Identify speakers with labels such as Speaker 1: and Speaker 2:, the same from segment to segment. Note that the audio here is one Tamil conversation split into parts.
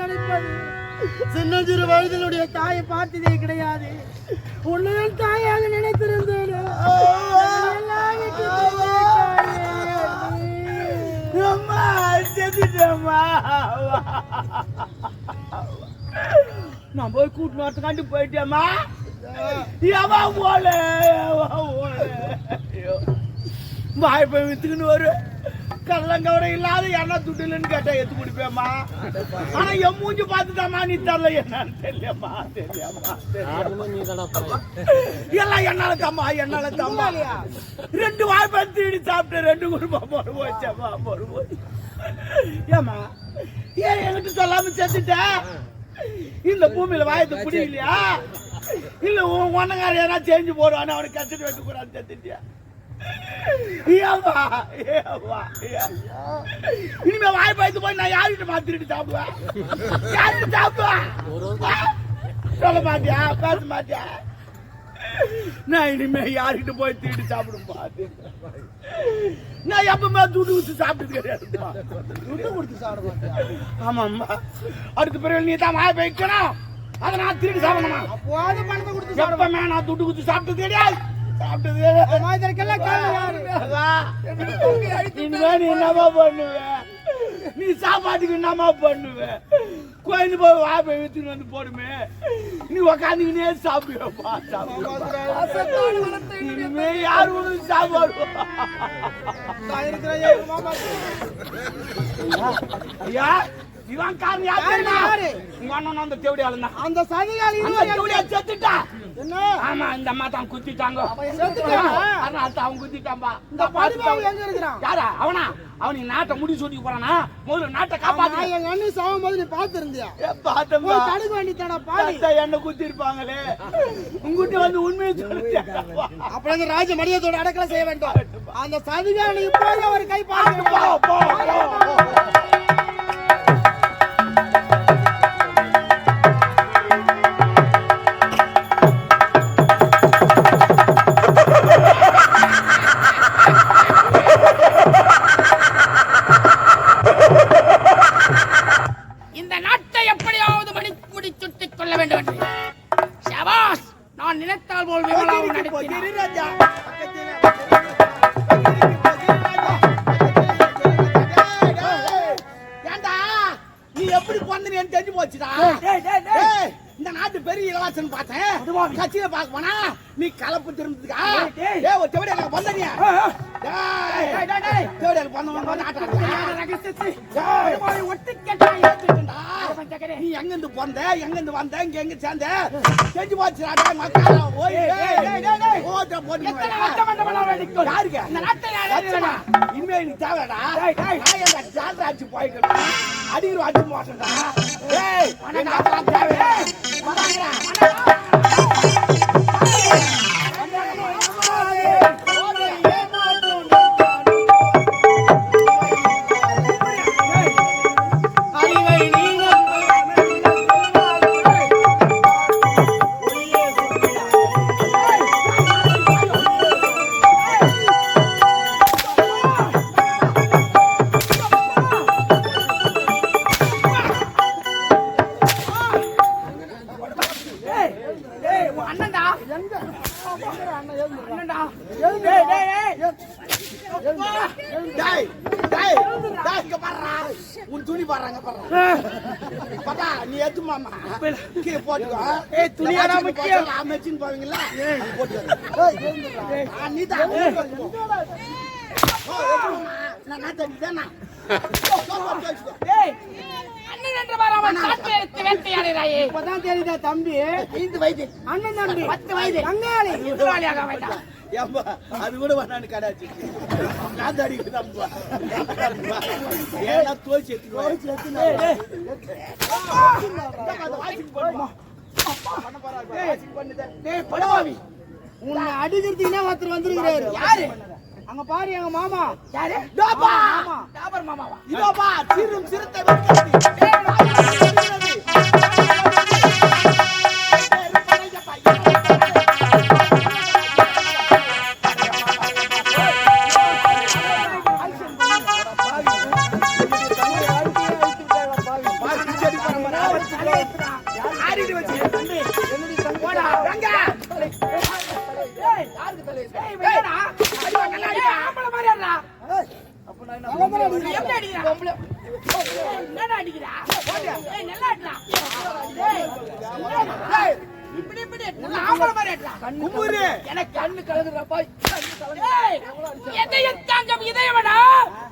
Speaker 1: நினைப்பது. சின்ன சிறு தாயை பார்த்ததே கிடையாது. உன்னையும் தாயாக நினைத்திருந்தேன்.
Speaker 2: நான் போய் கூட்டு வரத்துக்காண்டி போயிட்டேம்மா. ஏமா போல வாய்ப்பை வாய் போய் வித்துக்குன்னு வரும் கள்ளங்கவரை இல்லாத என்ன துடிலுன்னு கேட்டா எத்து குடிப்பேம்மா? ஆனா என் மூஞ்சி பார்த்துட்டாமா நீ தரல. என்னன்னு தெரியலம்மா தெரியலம்மா எல்லாம் என்னால தம்மா என்னால தம்மா. ரெண்டு வாய்ப்பை தீடி சாப்பிட்டு ரெண்டு குடும்பம் போடு போச்சம்மா போடு போச்சு. ஏம்மா ஏன் என்கிட்ட சொல்லாம செத்துட்ட? இந்த பூமியில வாயத்தை பிடிக்கலையா? இல்ல உன் ஒன்னங்கார ஏன்னா சேஞ்சு போடுவான்னு அவனுக்கு கஷ்டத்தை வைக்க கூடாது செத்துட்டியா? இனிமே வாய் பயத்து போய் நான் யார்கிட்ட மாத்திட்டு சாப்பிடுவேன்? யார்கிட்ட சாப்பிடுவேன்? சொல்ல மாட்டியா? பேச மாட்டியா? நான் இனிமே யார்கிட்ட போய் திருடி சாப்பிட மாட்டேன் நான் எப்பவுமே துட்டு ஊத்து சாப்பிட்டது கிடையாதுப்பா
Speaker 1: துட்டு கொடுத்து சாப்பிட மாட்டேன்
Speaker 2: ஆமாம்மா. அடுத்த பிறகு நீ தான் வாய் வைக்கணும். அதை நான் திருடி சாப்பிடணுமா?
Speaker 1: அப்போது பணத்தை கொடுத்து
Speaker 2: எப்பவுமே நான் துட்டு குத்து சாப்பிட்டது கிடையாது. என்னமா பண்ணுவ? நீ சாப்பாட்டுக்கு என்னமா பண்ணுவ? கோயிந்து போய் வா போய் வித்துன்னு வந்து போடுமே. நீ உக்காந்துக்கினே சாப்பிடுவப்பா சாப்பிடுவா. இனிமே யார் சாப்பாடு? ஐயா இவன் காரணம் யார்? உங்க அண்ணன் அந்த தேவடியாளுன்னா
Speaker 1: அந்த
Speaker 2: அந்த தேவடியா செத்துட்டா. ஆமா இந்த அம்மா தான் குத்திட்டாங்க. அவன் குத்திட்டான்பா
Speaker 1: இந்த படிப்பாவு எங்க இருக்கிறான்?
Speaker 2: யாரா? அவனா? அவனுக்கு நாட்டை முடி சொல்லி போறானா? முதல்ல நாட்டை காப்பாத்து.
Speaker 1: எங்க அண்ணன் சாகும் போது நீ பாத்துருந்தியா
Speaker 2: பார்த்தோம்பா
Speaker 1: போய் தடுக்க வேண்டியதான
Speaker 2: என்ன குத்தி இருப்பாங்களே உங்ககிட்ட வந்து உண்மையை சொல்லியா
Speaker 1: அப்புறம் இந்த ராஜ மரியாதையோட அடக்கல செய்ய வேண்டும். அந்த சதிகாரி இப்போது ஒரு கை பாருங்க
Speaker 3: நான் நினைத்தால் போல் விமலாவும்
Speaker 2: ஏண்டா? நீ எப்படி பிறந்தனு தெரிஞ்சு போச்சுடா. இந்த நாட்டு பெரிய இளவாசன் பார்த்தேன். கட்சியில பார்க்க போனா நீ கலப்பு திரும்புறதுக்கா? ஏ ஒரு செவடி எனக்கு பொந்தனியா செவடி எனக்கு பொந்தவன்
Speaker 3: ஒட்டு கேட்டாய்
Speaker 2: நீ எங்க இருந்து பிறந்த எங்க இருந்து வந்த இங்க எங்க சேர்ந்த? செஞ்சு போச்சுடா மக்களா ஓட்ட போட்டு. யாருக்கு? இனிமே எனக்கு தேவைடா. எங்க ஜால்ராஜ் போய்க்கணும் அடிக்கிற அடி மாட்டேன்டா ஏய் தேவை
Speaker 3: ஏய்
Speaker 1: துணியாடா முக்கியம்?
Speaker 2: மெச்சின் போவீங்களா? போட்டு நீ தான் நான் தானே.
Speaker 1: இப்பதான் தெரியுதா தம்பி.
Speaker 2: ஐந்து வயது.
Speaker 1: அண்ணன் தம்பி.
Speaker 3: பத்து வயது.
Speaker 1: பங்காளி
Speaker 3: குற்றவாளியாக வேண்டாம்.
Speaker 2: ஏம்பா அது கூட வேணான்னு கடாச்சு நான் தடிக்கு தம்பா ஏன்னா தோச்சு
Speaker 3: டேய், படுவாவி.
Speaker 1: உன்னை அடிக்கிறதுக்குனே ஒருத்தர் வந்திருக்கிறாரு
Speaker 3: யாரு?
Speaker 1: அங்க பாரு எங்க மாமா
Speaker 3: யாரு?
Speaker 2: டோபா!
Speaker 1: ஆமா.
Speaker 3: டாபர் மாமாவா?
Speaker 2: சீரும் சிறுத்தை.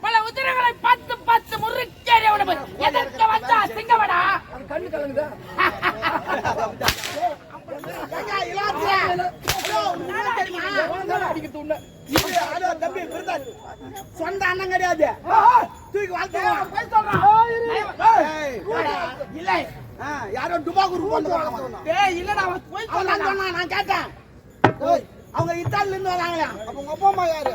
Speaker 3: பல உதிரங்களை பார்த்து பார்த்து முறுக்கேறி எதற்கு வந்தா சிங்கமடா
Speaker 1: அது கண்ணு கலங்குதா?
Speaker 2: ஏங்க, இளாச்சியா?
Speaker 1: ஐயோ, உன்னால அடிக்கிறீங்க. உன்னால அடிக்கிறது உன்னை.
Speaker 2: இது, அதோ தம்பி பிரதர் சொந்த அண்ணன் கிடையாது தூக்கி வாழ்த்து
Speaker 3: போய் இல்லை
Speaker 2: யாரோ டுபாக்கூர்
Speaker 3: இல்லடா அவன் போய்
Speaker 2: அவன் சொன்னான் நான் கேட்டேன் அவங்க இத்தாலில இருந்து வராங்களா
Speaker 1: அப்ப உங்க அப்பா அம்மா யாரு?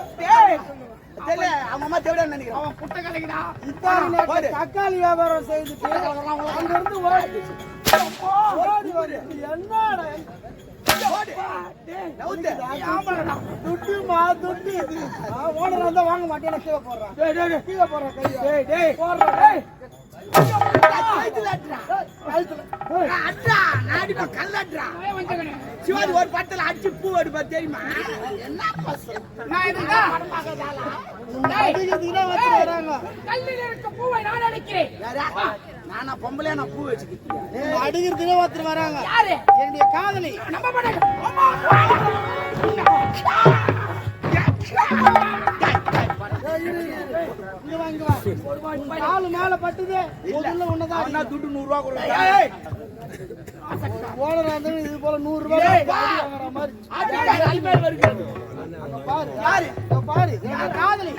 Speaker 2: தெரியல அவங்க அம்மா தேவையான நினைக்கிறேன்
Speaker 3: அவன் புட்ட கலைக்குடா
Speaker 1: இத்தாலி தக்காளி வியாபாரம் செய்துட்டு அங்க இருந்து ஓடி ஓடி என்னடா துட்டுமா துட்டு வாங்க மாட்டேன் கீழே போடுறான். கீழே போடுறான். போடுறான்.
Speaker 2: சிவாஜி ஒரு படத்துல அடிச்சு பூ அடிப்பா தெரியுமா?
Speaker 1: வராங்க
Speaker 3: கல்லில் இருக்க பூவை நான் அடிக்கிறேன்?
Speaker 2: நானா பொம்பளையா நான் பூ வச்சுக்கிட்டியா
Speaker 1: உன்னை அடிக்கிறதுக்கு ஒருத்தர் வராங்க
Speaker 3: யாரு
Speaker 1: என்னுடைய காதலி
Speaker 3: நம்ப
Speaker 1: காலு மேல பட்டுது
Speaker 2: அவனா துட்டு நூறு ரூபா
Speaker 1: ஓனர் வந்து இது போல நூறு ரூபாய் பாரு பாரு காதலி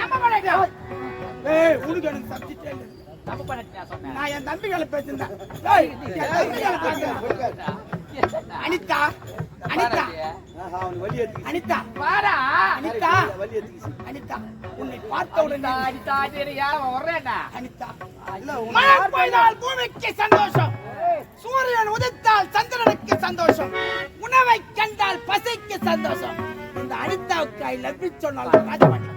Speaker 2: உனக்கு எனக்கு சப்ஜெக்ட்
Speaker 3: நான்
Speaker 2: என் தம்பிகளை பேசியிருந்தேன். அனிதா அனிதா.
Speaker 3: அனிதா. வாடா.
Speaker 2: அனிதா.
Speaker 3: அனிதா உன்னை பார்த்த உடனே
Speaker 2: அனிதா
Speaker 1: இல்ல உன்னை
Speaker 3: மழை பெய்தால் பூமிக்கு சந்தோஷம். சூரியன் உதித்தால் சந்திரனுக்கு சந்தோஷம். உணவை கண்டால் பசிக்கு சந்தோஷம். இந்த அனிதாவுக்கு ஐ லவ் சொன்னாலும் ராஜபாண்டி.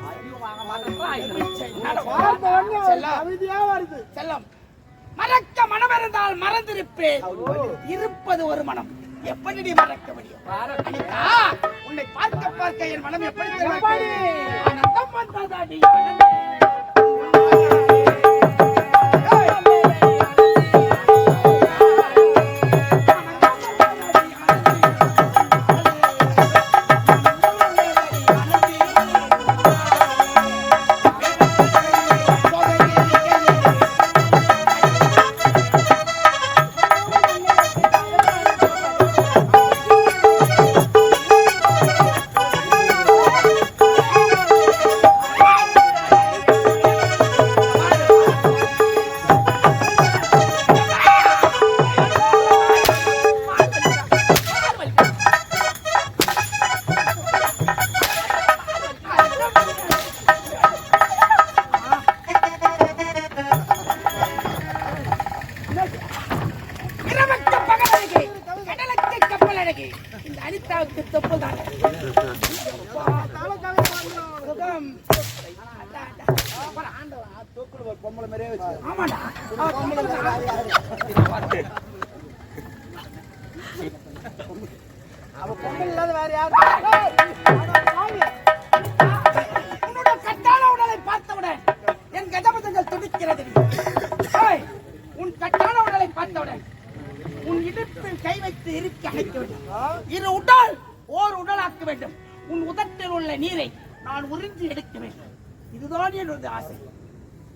Speaker 3: செல்லம். மறக்க மனம் இருந்தால் மறந்திருப்பேன். இருப்பது ஒரு மனம். எப்படி நீ மறக்க முடியும்? உன்னை பார்க்க பார்க்க என் மனம் எப்படி தெரியுமா? ஆனந்தம் வந்ததாடி
Speaker 2: பொம்பளை மாதிரியே வச்சு.
Speaker 3: ஆமாடா
Speaker 1: அவ பொங்கல் இல்லாத வேற யாரு
Speaker 3: உன்னோட கட்டான உடலை பார்த்தவுடன் என் கதபதங்கள் துடிக்கிறது ஏய், உன் கட்டான உடலை பார்த்தவுடன் உன் இடுப்பில் கை வைத்து இறுக்கி அணைக்க வேண்டும் இரு உடல் ஓர் உடலாக்க வேண்டும் உன் உதட்டில் உள்ள நீரை நான் உறிஞ்சி எடுக்க வேண்டும் இதுதான் என்னுடைய ஆசை.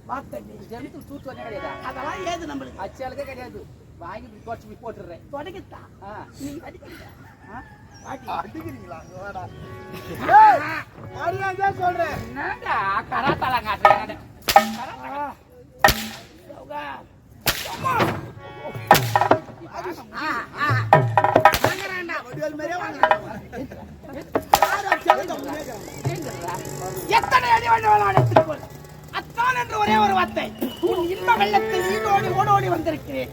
Speaker 3: பார்த்த நீ
Speaker 4: ஜனத்துக்கு தூத்து கிடையாது.
Speaker 3: அதெல்லாம் ஏது நம்மளுக்கு?
Speaker 4: அச்சாளுக்கே கிடையாது. வாங்கி போய் போட்டுடுறேன்.
Speaker 3: தொடங்கித்தா
Speaker 4: ஆ.
Speaker 3: நீ.
Speaker 1: அடிக்கிறீங்களா? சொல்றேன்.
Speaker 4: என்னடா? கராத்தால காட்டுறேன்.
Speaker 2: வடிவேல் மாதிரியே வாங்குறான்.
Speaker 3: எத்தனை அடி வேண்டுமானால் அடித்துக்கொள் அத்தான் என்று ஒரே ஒரு வார்த்தை. உன் இன்ப வெள்ளத்தில் ஈடோடி ஓடோடி வந்திருக்கிறேன்.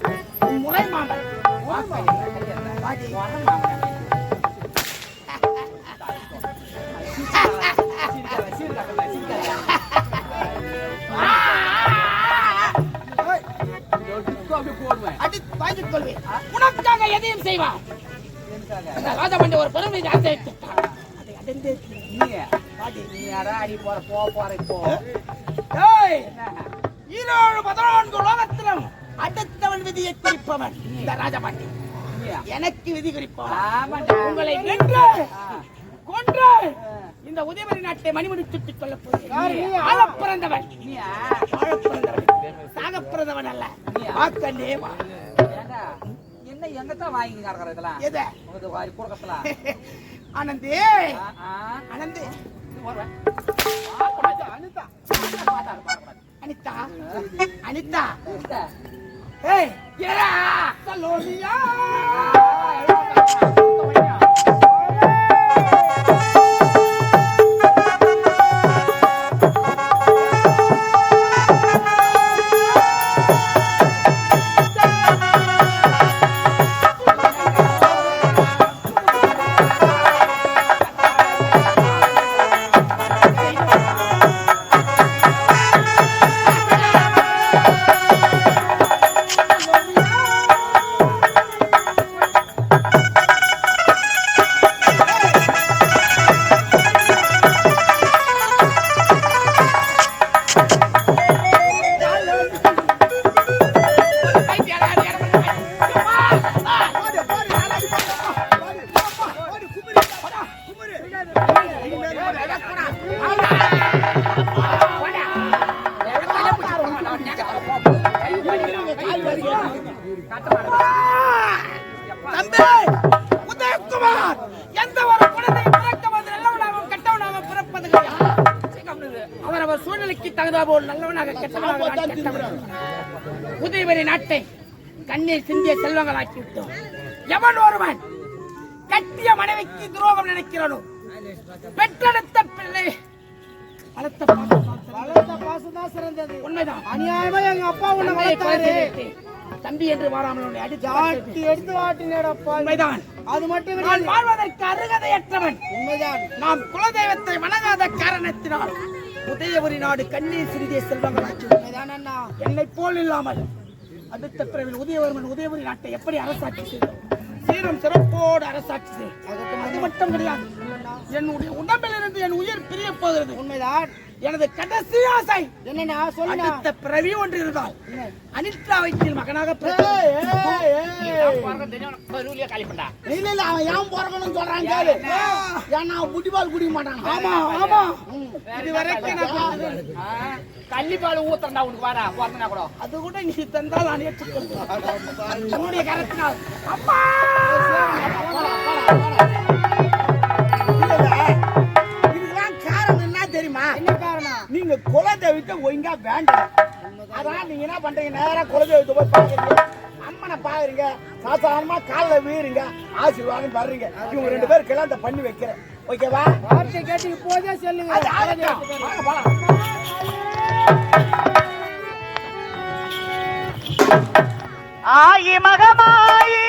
Speaker 3: உன் முறை மாமன் வாடி. வாங்கிக் கொள்வேன். உனக்காக எதையும் செய்வான். ராஜமண்டி ஒரு பெருமை ஆசை தீருவேன்.
Speaker 4: நீ யாரா அடி போற போ போற இப்போ.
Speaker 3: ஏய், ஈரோடு பதினான்கு உலகத்திலும் அடுத்தவன் விதியை குறிப்பவன் இந்த ராஜபாண்டி? எனக்கு விதி குறிப்பவன். உங்களை வென்று. கொன்று இந்த உதயபரி நாட்டை மணிமணி சுட்டிக் கொள்ளப் போகிறேன். ஆள பிறந்தவன்
Speaker 4: நீயா?
Speaker 3: வாழ பிறந்தவன் சாக பிறந்தவன் அல்ல
Speaker 4: ஏண்டா, என்ன எங்கத்தான் வாங்கி கிடக்குற இதெல்லாம்?
Speaker 3: எத?
Speaker 4: கொடுக்கறதுலாம்
Speaker 3: ஆனந்தி. ஆனந்தி. அனிதா. அனிதா. ஏய் ஏடா சலோனியா. உதயவரி நாட்டை கண்ணீர் சிந்திய செல்வங்களாக்கி விட்டோம். எவன் ஒருவன் கட்டிய மனைவிக்கு துரோகம் நினைக்கிறானோ? பெற்றெடுத்த பிள்ளை வளர்த்த
Speaker 1: வளர்த்த பாசம் தான் சிறந்தது.
Speaker 3: உண்மைதான்.
Speaker 1: அநியாயமா எங்க அப்பா உன்னை
Speaker 3: தம்பி என்று வாராமல் அடித்து
Speaker 1: ஆட்டி எடுத்து வாட்டினேடப்பா?
Speaker 3: உண்மைதான்.
Speaker 1: அது மட்டும்
Speaker 3: நான் வாழ்வதற்கு அருகதையற்றவன்.
Speaker 1: உண்மைதான்.
Speaker 3: நாம் குலதெய்வத்தை வணங்காத காரணத்தினால் உதயபுரி நாடு கண்ணீர் சிறிதே செல்வங்களாச்சு. என்னை போல் இல்லாமல் அடுத்த பிறவில் உதயவர்மன் உதயபுரி நாட்டை எப்படி அரசாட்சி செய்தோம் சீரும் சிறப்போடு அரசாட்சி செய்யும். அது மட்டும் கிடையாது. என்னுடைய உடம்பிலிருந்து என் உயிர் பிரிய போகிறது.
Speaker 1: உண்மைதான்.
Speaker 3: எனது கடைசி ஆசை.
Speaker 1: என்னண்ணா சொல்லுண்ணா.
Speaker 3: அடுத்த பிறவி ஒன்று இருந்தால் அனித்ரா வயிற்றில் மகனாக.
Speaker 1: இல்ல இல்ல அவன் ஏன் பிறக்கணும்னு சொல்றான் கேளு. ஏன்னா புட்டிபால் குடிக்க மாட்டான்.
Speaker 3: ஆமா ஆமா. இது வரைக்கும்
Speaker 4: கள்ளிப்பால் ஊத்துறா உனக்கு வாடா பிறந்தனா கூட.
Speaker 3: அது கூட நீ தந்தால் நான் ஏற்றுக்கொள்வேன் உன்னுடைய கரத்தினால். அம்மா நீங்க குலதெய்வத்தை ஒழுங்கா வேண்டாம். அதான் நீங்க என்ன பண்றீங்க? நேரா குலதெய்வத்தை போய் பாக்குறீங்க அம்மனை பாக்குறீங்க சாதாரணமா காலில் வீறுங்க ஆசீர்வாதம் வர்றீங்க இவங்க ரெண்டு பேரும் கல்யாணத்தை பண்ணி வைக்கிறேன். ஓகேவா
Speaker 1: வார்த்தை கேட்டு இப்போதே சொல்லுங்க.
Speaker 5: ஆயி மகமாயி